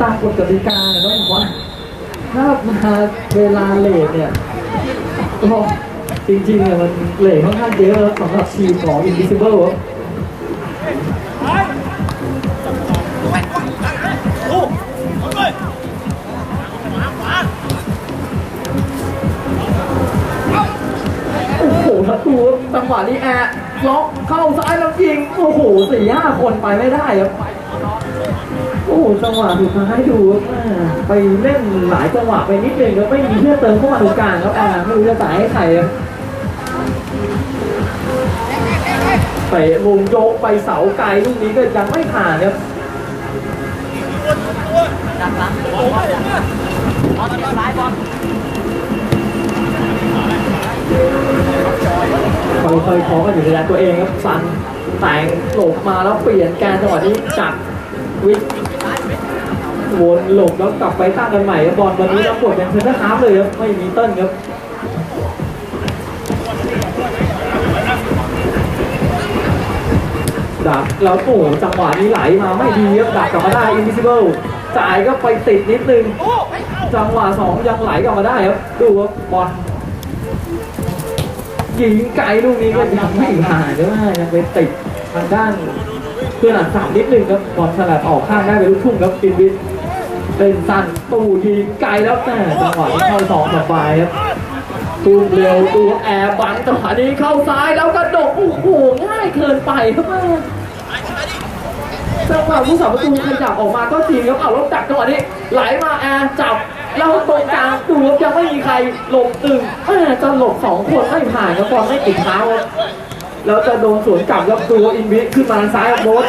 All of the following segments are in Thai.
ตามกฎกติกาเนี่ยต้องบอกว่าถ้ามาเวลาเลทเนี่ยก็จริงๆเนี่ยมันเลทค่อนข้างเยอะสำหรับทีมของ Invisible ครับโอ้โหถ้าดูจังหวะนี้แอร์ล็อกเข้าซ้ายแล้วยิง โอ้โหสี่ห้าคนไปไม่ได้ครับ อ้โหจังหวะสุดท้ายดูไปเล่นหลายจังหวะไปนิดนึงแล้วไม่มีเพื่อนเติมเข้ามาตรงกลางครับแอร์ไม่รู้จะจ่ายให้ใครครับเตะมุมโยกไปเสาไกลลูกนี้ก็ยังไม่ผ่านครับดักหลังบอลบอลซ้ายบอลค่อยๆเคาะกันอยู่ในแดนตัวเองครับสันแต่งหลบมาแล้วเปลี่ยนแกนจังหวะนี้จับวิท วนหลบแล้วกลับไปตั้งกันใหม่บอลวันนี้รับบทเป็นเซนเตอร์ฮาร์ฟเลยครับไม่มีเติ้ลครับดักแล้วโอ้จังหวะนี้ไหลมาไม่ดีครับดักกลับมาได้ invisible จ่ายก็ไปติดนิดนึง จังหวะสองยังไหลกลับมาได้ครับดูครับบอลยิงไกลลูกนี้ก็ยังไม่ผ่านด้วยยังไปติดทางด้าน เพื่อนหลังสามนิดนึงครับบอลสลัดออกข้างได้ไปลูกทุ่งครับปินวิทเป็นสั้นตู้ยิงไกลแล้วแต่จังหวะที่เข้าสองสบายครับตู้เร็วตูแอร์บังจังหวะนี้เข้าซ้ายแล้วกระดกโอ้โหง่ายเกินไปครับแม่จังหวะผู้สาวประตูขยับออกมาก็จริงครับเอารถจักจังหวะนี้ไหลมาแอร์จับแล้วตรงกลางดูครับยังไม่มีใครหลบตึงแม่จะหลบสองคนไม่ผ่านครับบอลไม่ติดเท้าครับ แล้วจะโดนสวนกลับครับดูอินวิขึ้นมาซ้ายรับโบส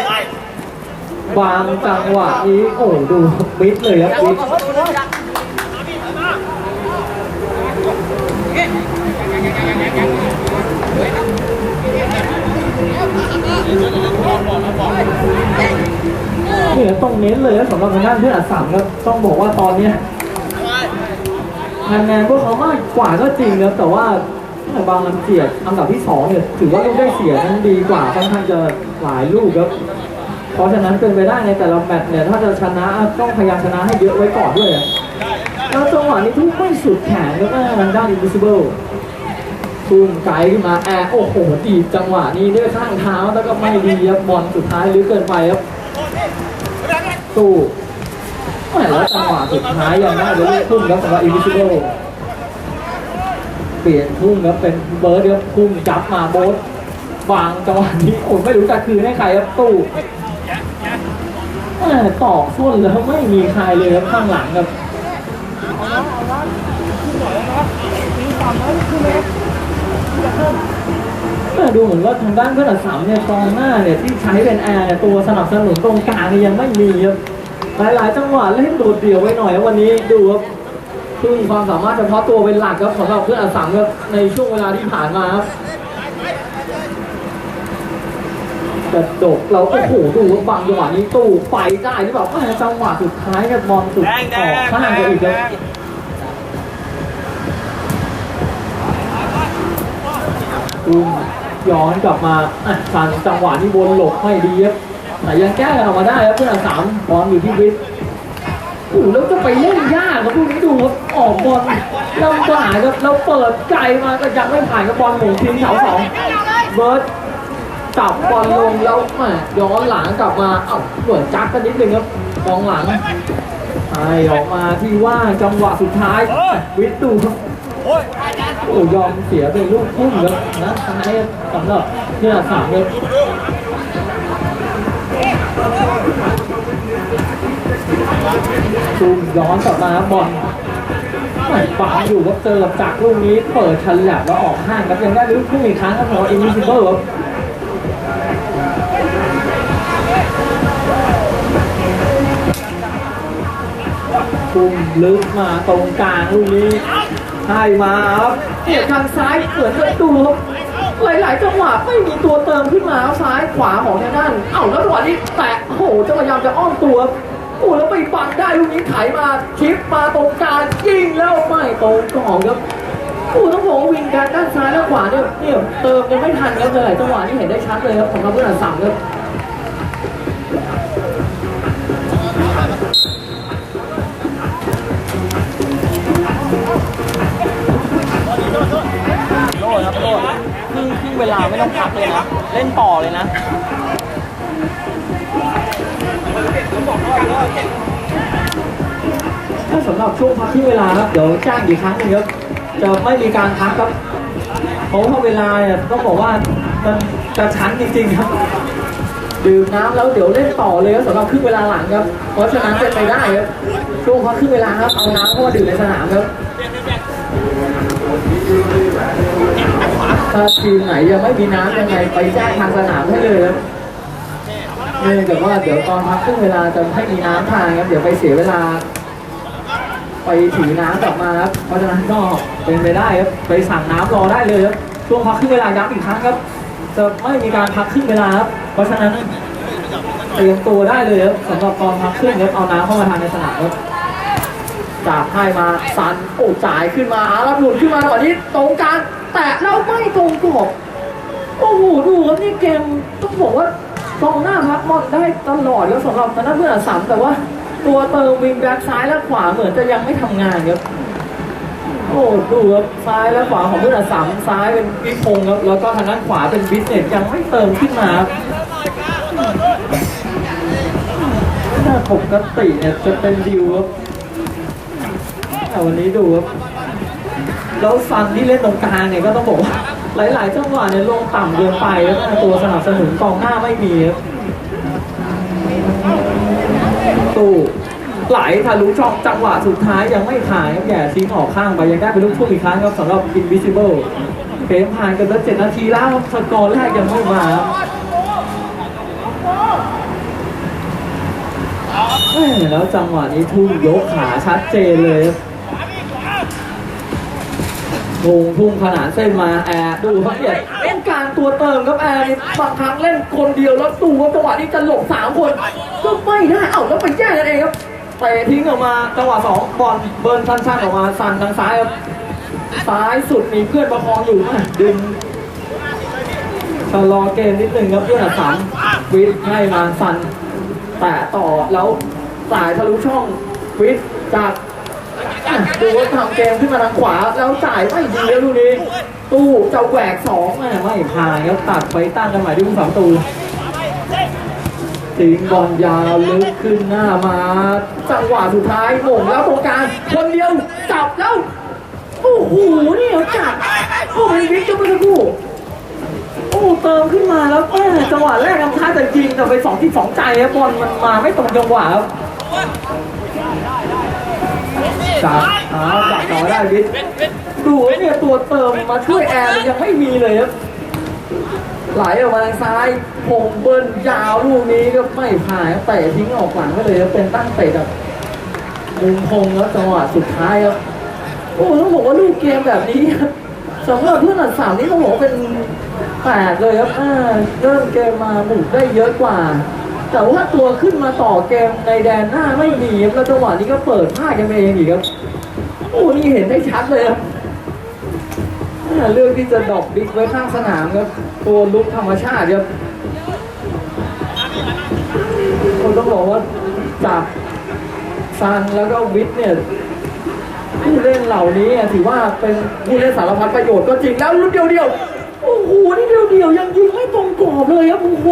บางจังหวะนี้โอ้ดูมิดเลยครับมิดเนี่ยต้องเน้นเลยสำหรับทางด้านเพื่อนอัดสามครับต้องบอกว่าตอนเนี้ยคะแนนพวกเขามากกว่าก็จริงนะแต่ว่า บางลำเจียดอันดับที่สองเนี่ยถือว่าลูกได้เสียนั้นดีกว่าค่อนข้างจะหลายลูกครับ เพราะฉะนั้นเป็นไปได้ในแต่ละแมตช์เนี่ยถ้าจะชนะต้องพยายามชนะให้เยอะไว้ก่อนด้วยอะแล้วจังหวะนี้ทุกไม่สุดแขนแล้วก็ทางด้าน invisible ทุ่มไกลขึ้นมาแอร์โอ้โหดีจังหวะนี้ด้วยข้างเท้าแล้วก็ไม่ดีครับบอลสุดท้ายลึกเกินไปครับสู้แหมแล้วจังหวะสุดท้ายยังได้เลยทุ่มครับสำหรับอินวิซิเบิล เปลี่ยนทุ่มครับเป็นเบิร์ดครับทุ่มจับมาโบสวางจังหวะนี้โอ้ไม่รู้จะคืนให้ใครครับตู้แหม่อส้นแล้วไม่มีใครเลยครับข้างหลังครับดูเหมือนว่าทางด้านเพื่อนอัสามเนี่ยกองหน้าเนี่ยที่ใช้เป็นแอร์ตัวสนับสนุนตรงกลางเนี่ยยังไม่มีครับหลายๆจังหวะเล่นโดดเดี่ยวไว้หน่อยวันนี้ดูครับ ซึ่งความสามารถเฉพาะตัวเป็นหลักครับสำหรับเพื่อนอัสสัมครับในช่วงเวลาที่ผ่านมาครับกระดกเราโอ้โหดูว่าบางจังหวะนี้ตู้ไปได้หรือเปล่าแม่จังหวะสุดท้ายกับบอลสุดออกข้างไปอีกครับตุ้มย้อนกลับมาอะสันจังหวะที่วนหลบไม่ดีครับแต่ยังแก้กันออกมาได้ครับเพื่อนอัสสัมบอลอยู่ที่วิทย์ โอ้แล้วจะไปเล่นยากครับพวกนี้ดูครับออกบอลลำบากครับเราเปิดไกลมาก็ยังไม่ผ่านกับบอลหม่งทิ้งเสาสองเบิร์ดจับบอลลงแล้วแหมย้อนหลังกลับมาเอ้าเหมือนจักกันนิดนึงครับกองหลังไอออกมาที่ว่าจังหวะสุดท้ายวิทย์ดูครับโอ้ยอมเสียเป็นลูกพุ่งครับนะท้ายสำหรับเนี่ยสามครับ ซูมย้อนกลับมาบอลไม่ปังอยู่ครับเจอกับจากลูกนี้เปิดชันแลบแล้วออกข้างครับยังได้ลุ้นพุ่อีกครั้งครับของอินวิซิเบิลครับพุ่งลึกมาตรงกลางลูกนี้ให้มาครับเอียทางซ้ายเหมือนจะดูครับหลาย ๆ จังหวะไม่มีตัวเติมขึ้นมาซ้ายขวาของทางด้านเอ้าแล้วจังหวะนี้แตะโอ้โหจะพยายามจะอ้อมตัว โอ้แล้วไปบังได้ลูกนี้ไถมาชิปมาตรงกลางยิงแล้วไม่ตรงกรอบครับโอ้ต้องบอกว่าวิงการด้านซ้ายและขวาเนี่ยเนี่ยเติมยังไม่ทันครับหลยจังหวะที่เห็นได้ชัดเลยครับสำหรับผู้ตัดสัมครับโลครับโลครึ่งครึ่งเวลาไม่ต้องพักเลยนะ เล่นต่อเลยนะ ถ้าสำหรับช่วงพักที่เวลาครับ เดี๋ยวจ้างอีกครั้งนึงครับ จะไม่มีการพักครับ เพราะว่าเวลาเนี่ยต้องบอกว่ามันกระชั้นจริงๆครับดื่มน้ำแล้วเดี๋ยวเล่นต่อเลยครับสำหรับครึ่งเวลาหลังครับ เพราะฉะนั้นเป็นไปได้ครับช่วงพักครึ่งเวลาครับเอาน้ำเข้ามาดื่มในสนามครับถ้าทีมไหนยังไม่มีน้ำยังไงไปแจ้งทางสนามให้เลยครับ เนื่องจากว่าเดี๋ยวตอนพักครึ่งเวลาจะให้มีน้ำทานครับเดี๋ยวไปเสียเวลา ไปถือน้ำกลับมาครับเพราะฉะนั้นก็เป็นไปได้ครับไปสั่งน้ำรอได้เลยครับช่วงพักครึ่งเวลาย้ำอีกครั้งครับจะไม่มีการพักครึ่งเวลาครับเพราะฉะนั้นเตรียมตัวได้เลยครับสำหรับตอนพักครึ่งครับเอาน้ำเข้ามาทานในสนามครับจากให้มาสันโอ้จ่ายขึ้นมาอารับหลุดขึ้นมาตอนนี้ตรงกลางแตะแล้วไม่ตรงกรอบโอ้โหดูครับนี่เกมต้องบอกว่า กองหน้าพักบอลได้ตลอดแล้วสำหรับทางด้านเพื่อนอสสัมแต่ว่าตัวเติมวิงแบ็กซ้ายและขวาเหมือนจะยังไม่ทำงานครับโอ้ดูครับซ้ายและขวาของผู้ตัดสามซ้ายเป็นวิพงศ์ครับแล้วก็ทางด้านขวาเป็นบิสเนสยังไม่เติมขึ้นมาครับถ้าปกติเนี่ยจะเป็นดิวครับแต่วันนี้ดูครับแล้วซันที่เล่นตรงกลางเนี่ยก็ต้องบอกว่า หลายๆจังหวะเนี่ยลงต่ำเกินไปแล้วตัวสนับสนุนกองหน้าไม่มีครับตู้ไหลทะลุช่องจังหวะสุดท้ายยังไม่ผ่านครับแย่ทิ้งออกข้างไปยังได้เป็นลูกทุ่งอีกครั้งครับสำหรับ Invisible เกมผ่านกันแล้วเจ็ดนาทีแล้วสกอร์แรกยังไม่มาครับแม่แล้วจังหวะนี้ทุ่งยกขาชัดเจนเลยครับ งงทุ่งขนานเส้นมาแอร์ดูครับเนี่ยเล่นกลางตัวเติมครับแอร์บางครั้งเล่นคนเดียวแล้วดูว่าจังหวะนี้จะหลบสามคนก็ไม่ได้เอ้าแล้วไปแย่งกันเองครับเตะทิ้งออกมาจังหวะสองบอลเบิร์นสั้นๆออกมาสั่นทางซ้ายครับซ้ายสุดมีเพื่อนประคองอยู่อะดึงชะลอเกมนิดนึงครับเพื่อนอัดสามวิทให้มาสั่นแตะต่อแล้วสายทะลุช่องวิทจาก ดูว่าทำเกมขึ้นมาทางขวา แล้วจ่ายไม่ดีแล้วดูนี้ตู้จะแหวกสองแม่ไม่พายครับตัดไปตั้งกันใหม่ที่ผู้สามตูสิงบอลยาวลึกขึ้นหน้ามาจังหวะสุดท้ายโมงแล้วตรงกลางคนเดียวจับแล้วโอ้โหนี่เอาจับโอ้ยวิกจะไปสักครู่โอ้เติมขึ้นมาแล้วแม่จังหวะแรกทำท่าจะยิงแต่ไปสองที่สองใจครับบอลมันมาไม่ตรงจังหวะครับ จับอ้าจับต่อได้วิทย์ดูเนี่ยตัวเติมมาช่วยแอร์ยังไม่มีเลยครับไหลออกมาทางซ้ายพงเบิ้ลยาวลูกนี้ก็ไม่ผ่านเตะทิ้งออกหลังไปเลยเป็นตั้งเตะกับมุมพงแล้วจังหวะสุดท้ายครับโอ้ต้องบอกว่าลูกเกมแบบนี้ครับสำหรับเพื่อนอันสามนี่ต้องบอกว่าเป็นแปดเลยครับเริ่มเกมมาบุกได้เยอะกว่า แต่ว่าตัวขึ้นมาต่อเกมในแดนหน้าไม่มีครับแล้วจังหวะนี้ก็เปิดพลาดกันเองอีกครับโอ้นี่เห็นได้ชัดเลยครับอ่าเลือกที่จะดอกบิ๊กไว้ข้างสนามครับตัวลุกธรรมชาติครับคนต้องบอกว่าจากซันแล้วก็วิทเนี่ยผู้เล่นเหล่านี้ถือว่าเป็นผู้เล่นสารพัดประโยชน์ก็จริงแล้วลูกเดียวเดียวโอ้โหนี่เดียวเดียวยังยิงไม่ตรงกรอบเลยครับโอ้โห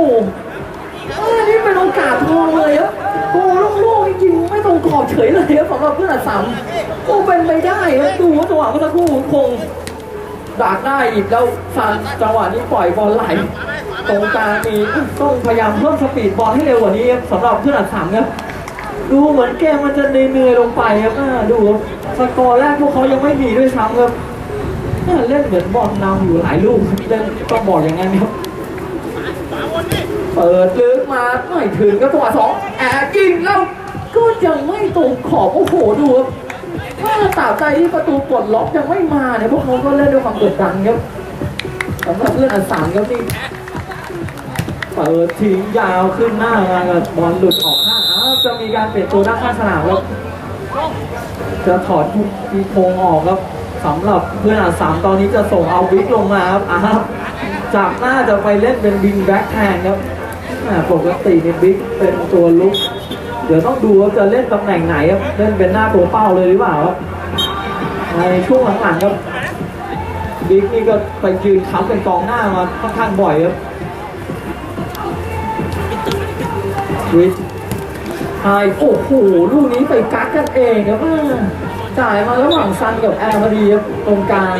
อ่านี่เป็นโอกาสทองเลยครับโอ้โล่งๆจริงๆไม่ตรงกรอบเฉยเลยครับสำหรับเพื่อนอัดสามโอ้เป็นไปได้ครับดูว่าจังหวะเมื่อสักครู่คงดักได้อีกแล้วซันจังหวะนี้ปล่อยบอลไหลตรงกลางมีต้องพยายามเพิ่มสปีดบอลให้เร็วกว่านี้ครับสำหรับเพื่อนอัดสามครับดูเหมือนเกมมันจะเหนื่อยลงไปครับดูครับสกอร์แรกพวกเขายังไม่มีด้วยซ้ำครับเล่นเหมือนบอลนำอยู่หลายลูกเล่นต้องบอกอย่างนั้นครับ เปิดลึกมาไม่ถึงก็ตัวสองแอบยิงแล้วก็ยังไม่ตรงขอบโอ้โหดูครับถ้าตาใดที่ประตูปลดล็อกยังไม่มาเนี่ยพวกเขาก็เล่นด้วยความกดดันครับสำหรับเพื่อนอันสามครับนี่เปิดทิ้งยาวขึ้นหน้ามากับบอลหลุดออกข้างอ้าวจะมีการเปลี่ยนตัวด้านข้างสนามครับจะถอดทุกทีโคงออกครับสำหรับเพื่อนอันสามตอนนี้จะส่งเอาบิ๊กลงมาครับอ้าจากหน้าจะไปเล่นเป็นวิงแบ็คแทนครับ ปกตินี่บิ๊กเป็นตัวลุก เดี๋ยวต้องดูว่าจะเล่นตำแหน่งไหนครับ เล่นเป็นหน้าตัวเป้าเลยหรือเปล่าครับในช่วงหลังๆครับบิ๊กนี่ก็ไปยืนค้ำเป็นกองหน้ามาค่อนข้างบ่อยครับวิทไฮโอ้โหลูกนี้ไปกักกันเองครับอ่าจ่ายมาระหว่างซันกับแอร์พอดีครับตรงกลาง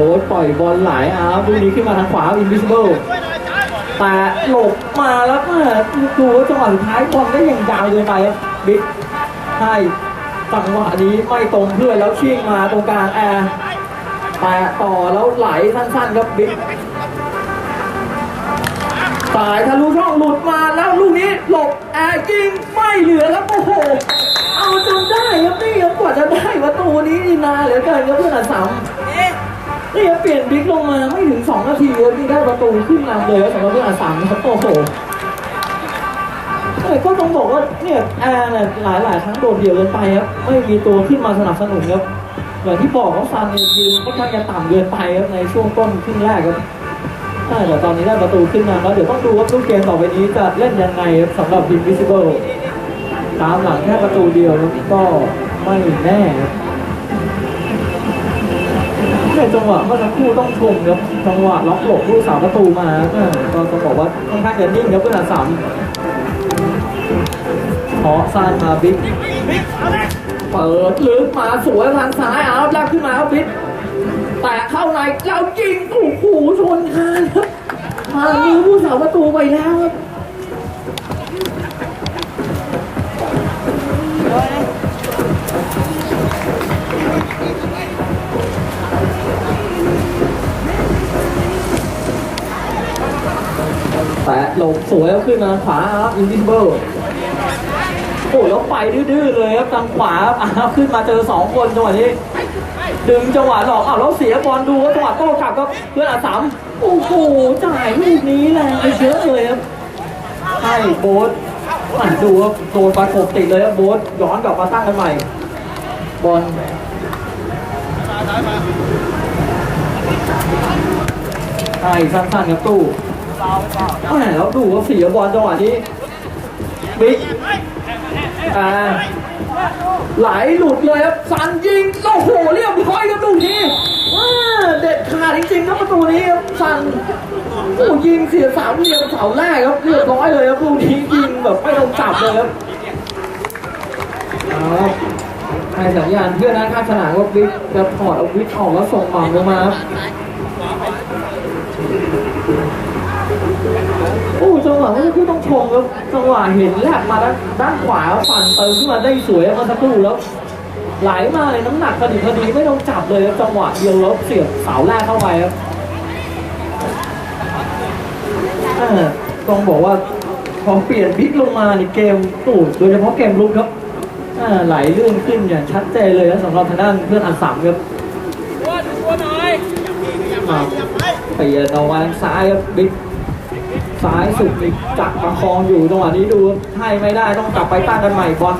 บ๊ทปล่อยบอลไหลอาร์ลูกนี้ขึ้นมาทางขวา invisible แต่หลบมาแล้วเมื่อดูว่าจังหวะสุดท้ายบอลได้อย่างยาวเกินไปครับบิ๊กให้จังหวะนี้ไม่ตรงเพื่อนแล้วชิ่งมาตรงกลางแอร์แตะต่อแล้วไหลสั้นๆครับบิ๊กสายทะลุช่องหลุดมาแล้วลูกนี้หลบแอร์ยิงไม่เหลือครับโอ้โหเอาจนได้ครับนี่ครับกว่าจะได้ประตูนี้นี่นานเหลือเกินครับเพื่อนอันสาม นี่ครับเปลี่ยนบิ๊กลงมาไม่ถึง 2 นาทีครับนี่ได้ประตูขึ้นนำเลยสำหรับเพื่อนอันสามครับโอ้โหเอ้ยก็ต้องบอกว่าเนี่ยแอร์เนี่ยหลายหลายๆครั้งโดดเดี่ยวเกินไปครับไม่มีตัวขึ้นมาสนับสนุนครับอย่างที่บอกว่าซันเนี่ยยืนค่อนข้างจะต่ำเกินไปครับในช่วงต้นครึ่งแรกครับใช่แต่ตอนนี้ได้ประตูขึ้นมาแล้วเดี๋ยวต้องดูว่าลูกเกมต่อไปนี้จะเล่นยังไงสำหรับ Invisible ตามหลังแค่ประตูเดียวก็ไม่แน่ครับ ในจังหวะเมื่อสักครู่ต้องชมครับจังหวะล็อกหลบผู้สาวประตูมาก็ต้องบอกว่าค่อนข้างจะนิ่งครับเพื่อนสามขอซานมาบิ๊กเปิดลึกมาสวยทางซ้ายเอาแลกขึ้นมาครับบิ๊กแตะเข้าในแล้วยิงโอ้โหชนคานครับมามือผู้สาวประตูไปแล้วครับ หลบสวยแล้วขึ้นมาขวาครับอินดิเบิลโอ้แล้วไปดื้อๆเลยครับทางขวาครับอ้าวขึ้นมาเจอสองคนจังหวะนี้ดึงจังหวะหลอกอ้าวแล้วเสียบอลดูว่าจังหวะโต้กลับก็เพื่อนอาสามโอ้โหจ่ายลูกนี้แรงไปเยอะเลยครับให้โบ๊ทดูครับโดนประกบติดเลยครับโบ๊ทย้อนกลับมาตั้งกันใหม่บอลให้สั้นๆครับตู้ แหมแล้วดูว่าเสียบอลจังหวะนี้บิ๊กอ่าไหลหลุดเลยครับสันยิงโอ้โหเรียบร้อยครับลูกนี้ว้าเด็ดขาดจริงๆครับประตูนี้ครับสันโอ้ยิงเสียสามเหลี่ยมเสาแรกครับเรียบร้อยเลยครับลูกนี้ยิงแบบไม่ต้องจับเลยครับเอาให้สัญญาณเพื่อนด้านข้างสนามว่าบิ๊กจะถอดเอาวิทย์ออกแล้วส่งหม่ำลงมาครับโอ้ จังหวะเมื่อสักครู่ต้องชมครับจังหวะเห็นแลบมาด้านด้านขวาปั่นเติมขึ้นมาได้สวยเมื่อสักครู่แล้วไหลมาเลยน้ำหนักพอดีพอดีไม่ต้องจับเลยครับจังหวะเดียวแล้วเสียบเสาแรกเข้าไปครับอ่าต้องบอกว่าพอเปลี่ยนบิ๊กลงมาในเกมตูดโดยเฉพาะเกมลุกครับอ่าไหลลื่นขึ้นอย่างชัดเจนเลยนะสำหรับทางด้านเพื่อนอันสามครับอ่าเปลี่ยนเอาไว้ทางซ้ายครับบิ๊ก ซ้ายสุดนี่จับประคองอยู่จังหวะนี้ดูให้ไม่ได้ต้องกลับไปตั้งกันใหม่บอล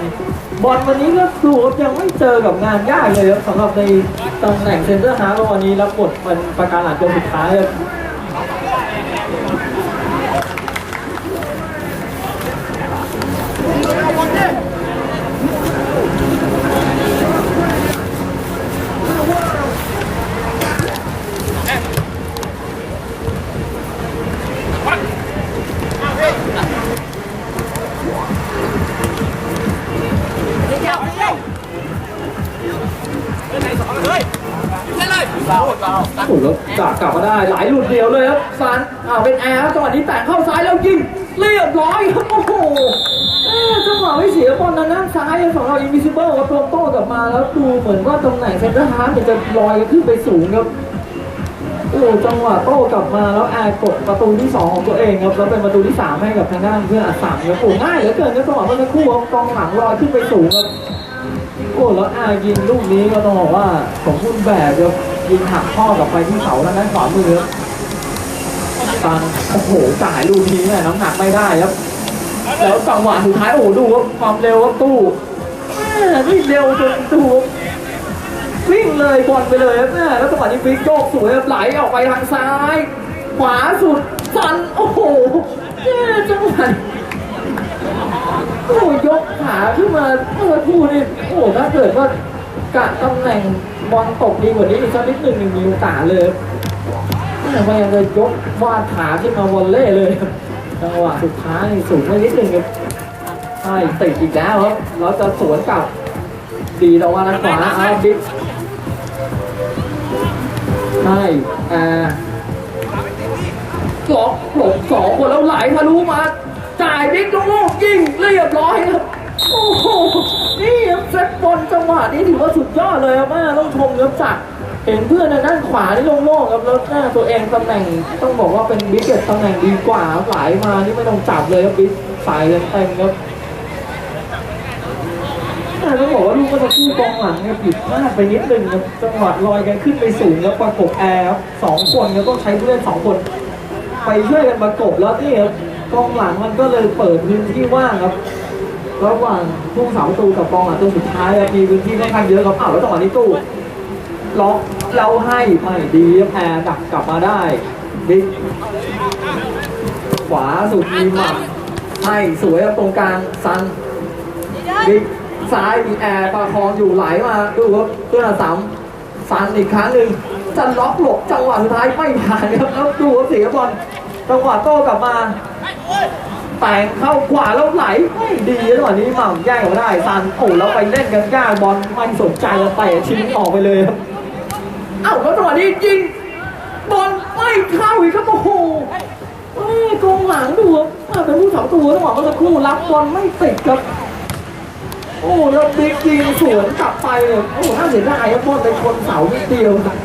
บอลวันนี้ก็ดูบยังไม่เจอกับงานยากเลยครับสำหรับในตำแหน่งเซนเตอร์ฮาร์วันนี้รับบทเป็นประการหลังตัวสุดท้าย ครับโอ้โหแล้วจับกลับมาได้หลายหลุดเดียวเลยครับซันอ่าเป็นแอร์ครับจังหวะนี้แต่งเข้าซ้ายแล้วยิงเรียบร้อยครับโอ้โหจังหวะไม่เสียบอลนั้นด้านซ้ายของเราอินวิซิเบิลครับตัวโต้กลับมาแล้วดูเหมือนว่าตำแหน่งเซนเตอร์ฮาร์ฟเนี่ยจะลอยขึ้นไปสูงครับโอ้จังหวะโต้กลับมาแล้วแอร์กดประตูที่ 2 ของตัวเองครับแล้วเป็นประตูที่ 3 ให้กับทางด้านเพื่อนอัดสามครับโอ้ง่ายเหลือเกินครับจังหวะเมื่อสักครู่กับกองหลังลอยขึ้นไปสูงครับ โอ้แล้วอายิงลูกนี้ก็ต้องบอกว่าสมบูรณ์แบบครับยิงหักข้อกลับไปที่เสาทางด้านขวามือครับตันโอ้โหจ่ายลูกนี้เนี่ยน้ำหนักไม่ได้ครับ แล้วจังหวะสุดท้ายโอ้โหดูครับความเร็วครับตู้แม่นี่เร็วจนดูครับวิ่งเลยบอลไปเลยครับแม่แล้วจังหวะนี้ฟิกโยกสวยครับไหลออกไปทางซ้าย ขวาสุดสันโอ้โหแม่จังหวะนี้ โอ้ยกขาขึ้นมาเมื่อสักครู่นี่โอ้ถ้าเกิดว่ากะตำแหน่งบอลตกดีกว่านี้อีกสักนิดหนึ่งหนึ่งมีโอกาสเลยแต่พยายามจะยกวาดขาขึ้นมาวอลเล่เลยจังหวะสุดท้ายสูงไปนิดหนึ่งครับใช่ติดอีกแล้วครับเราจะสวนกลับดีแต่ว่าด้านขวาเอาบิ๊กใช่อ่าล็อกหลบสองคนแล้วไหลทะลุมา จ่ายบิ๊กโล่งๆยิงเรียบร้อยครับโอ้โหนี่ครับเซตบอลจังหวะนี้ถือว่าสุดยอดเลยครับแม่ต้องชมครับจากเห็นเพื่อนในด้านขวานี่โล่งๆครับแล้วหน้าตัวเองตำแหน่งต้องบอกว่าเป็นบิ๊กเก็ตตำแหน่งดีกว่าครับไหลมานี่ไม่ต้องจับเลยครับบิ๊กใส่เต็มๆครับแต่ต้องบอกว่าลูกเมื่อสักครู่กองหลังเนี่ยผิดพลาดไปนิดนึงครับจังหวะลอยกันขึ้นไปสูงแล้วประกบแอร์ครับสองคนครับต้องใช้ผู้เล่นสองคน ไปช่วยกันประกบแล้วนี่ครับ กองหลังมันก็เลยเปิดพื้นที่ว่างครับ ระหว่างผู้สาตูกับกองหลังตัวสุดท้ายครับมีพื้นที่ค่อนข้างเยอะครับอ้าวแล้วจังหวะนี้ตู้ล็อกเราให้ไม่ดีแพรดักกลับมาได้บิ๊กขวาสุดมีหมัดให้สวยครับตรงกลางซันบิ๊กซ้ายมีแอร์ประคองอยู่ไหลมาดูครับเพื่อนสามซันอีกครั้งหนึ่งจะล็อกหลบจังหวะสุดท้ายไม่ผ่านครับแล้วดูครับเสียบอลจังหวะโต้กลับมา แต่งเข้าขวาแล้วไหลไม่ดีจังหวะนี้หม่ำแย่งออกมาได้ซันโอ้แล้วไปเล่นกันยากบอลไม่สนใจแล้วเตะทิ้งออกไปเลยครับเอ้าแล้วจังหวะนี้ยิงบอลไม่เข้าอีกครับโอ้โหเอ้ยกองหลังดูครับอ่าเป็นผู้สาวตัวจังหวะเมื่อสักครู่รับบอลไม่ติดครับโอ้แล้วบิ๊กยิงสวนกลับไปเลยโอ้น่าเสียดายครับบอลเป็นคนเสานิดเดียวครับ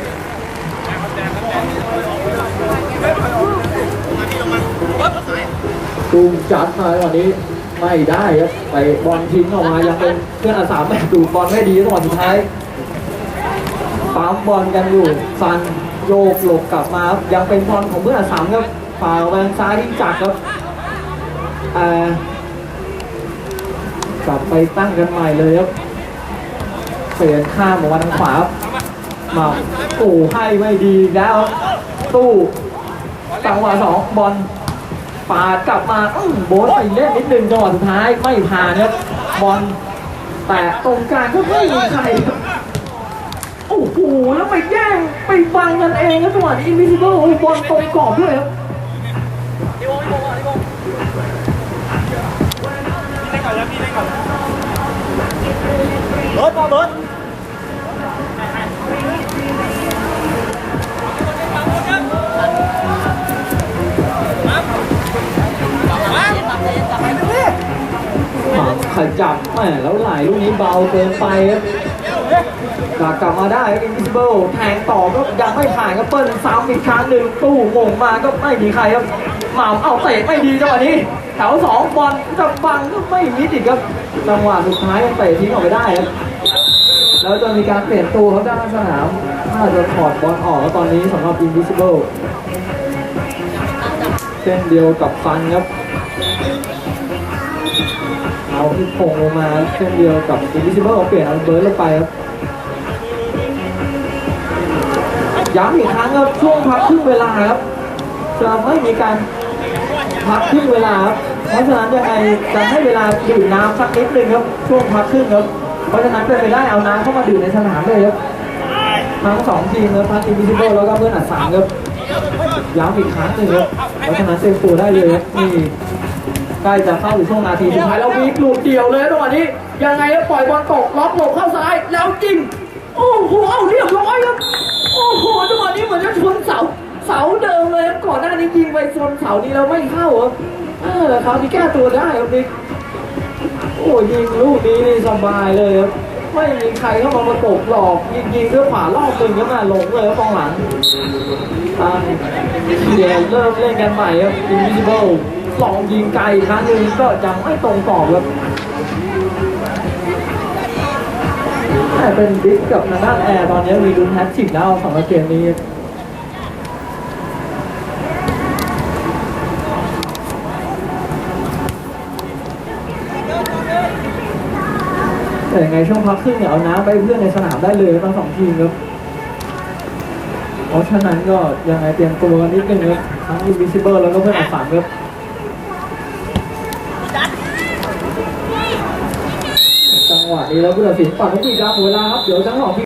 ตูมจัดมาวันนี้ไม่ได้ครับไปบอลทิ้งออกมายังเป็นเพื่อนอาสาแม่ดูบอลไม่ดีจังหวะสุดท้ายปั๊มบอลกันอยู่ฟันโยกหลบกลับมาครับยังเป็นบอลของเพื่อนอาสามครับฝ่าแวงซ้ายที่จักครับอ่ากลับไปตั้งกันใหม่เลยครับเปลี่ยนข้ามออกมาทางขวาครับมาโอ้ให้ไม่ดีแล้วตู้จังหวะสองบอล ปาดกลับมาอื้อโบสไปเล่นนิดนึงจังหวะสุดท้ายไม่ผ่านครับบอลแต่ตรงกลางก็ไม่มีใครครับโอ้โหแล้วไปแย่งไปฟังกันเองครับจังหวะนี้อินวิซิเบิลบอลตรงกรอบด้วยครับเบิร์ดมาเบิร์ด ขจับแม่แล้วไหลลูกนี้เบาเกินไปครับกลับกลับมาได้อินวิซิเบิลแทงต่อก็ยังไม่ผ่านก็เปิ้ลซ้ำอีกครั้งหนึ่งตู้โมงมาก็ไม่มีใครครับหม่ำเอาเตะไม่ดีจังหวะนี้แถวสองบอลจะบังก็ไม่มิดอีกครับจังหวะสุดท้ายเตะทิ้งออกไปได้ครับแล้วจะมีการเปลี่ยนตัวเขาด้านสนามถ้าจะถอดบอลออกแล้วตอนนี้สำหรับ Invisible เช่นเดียวกับฟันครับ เอาที่พงลงมาเช่นเดียวกับ Invisible เปลี่ยนอันเบิร์ดลงไปครับย้ำอีกครั้งครับช่วงพักครึ่งเวลาครับจะไม่มีการพักครึ่งเวลาครับเพราะฉะนั้นยังไงจะให้เวลาดื่มน้ำสักนิดนึงครับช่วงพักครึ่งครับเพราะฉะนั้นเป็นไปได้เอาน้ำเข้ามาดื่มในสนามเลยครับทั้งสองทีมครับทั้ง Invisible แล้วก็เพื่อนอัดสามครับย้ำอีกครั้งหนึ่งครับเพราะฉะนั้นเซฟตัวได้เลยครับนี่ ใกล้จะเข้าสู่ช่วงนาทีสุดท้ายแล้ววีคลูกเดียวเลยจังหวะนี้ ยังไงก็ปล่อยบอลตกล็อกหลบเข้าซ้ายแล้วจริง โอ้โหเอาเรียบร้อยครับโอ้โหจังหวะนี้เหมือนจะชนเสาเสาเดิมเลยครับก่อนหน้านี้ยิงไปชนเสานี้แล้วไม่เข้าครับเออคราวนี้แก้ตัวได้ครับบิ๊กโอ้ยิงลูกนี้นี่สบายเลยครับไม่มีใครเข้ามาประกบหลอกยิงยิงด้วยขวารอบหนึ่งก็มาลงเลยครับกองหลัง ทางเดี๋ยวเริ่มเล่นกันใหม่ครับ Invisible ลองยิงไกลครั้งหนึ่งก็ยังไม่ตรงกรอบครับเป็นบิ๊กกับทางด้านแอร์ตอนนี้มีลุ้นแฮตทริกแล้วสำหรับเกมนี้แต่ยังไงช่วงพักครึ่งเนี่ยเอาน้ำไปให้เพื่อนในสนามได้เลยทั้งสองทีมครับ ราะฉะนั้นก็ยังไงเตรียมตัวกันนิดนึงครับทั้ง Invisible แล้วก็เพื่อนอักษรครับจังหวะนี้แล้วผู้ตัดสินปัดทุกทีกลางหมดเวลาครับเดี๋ยวทั้งสองทีม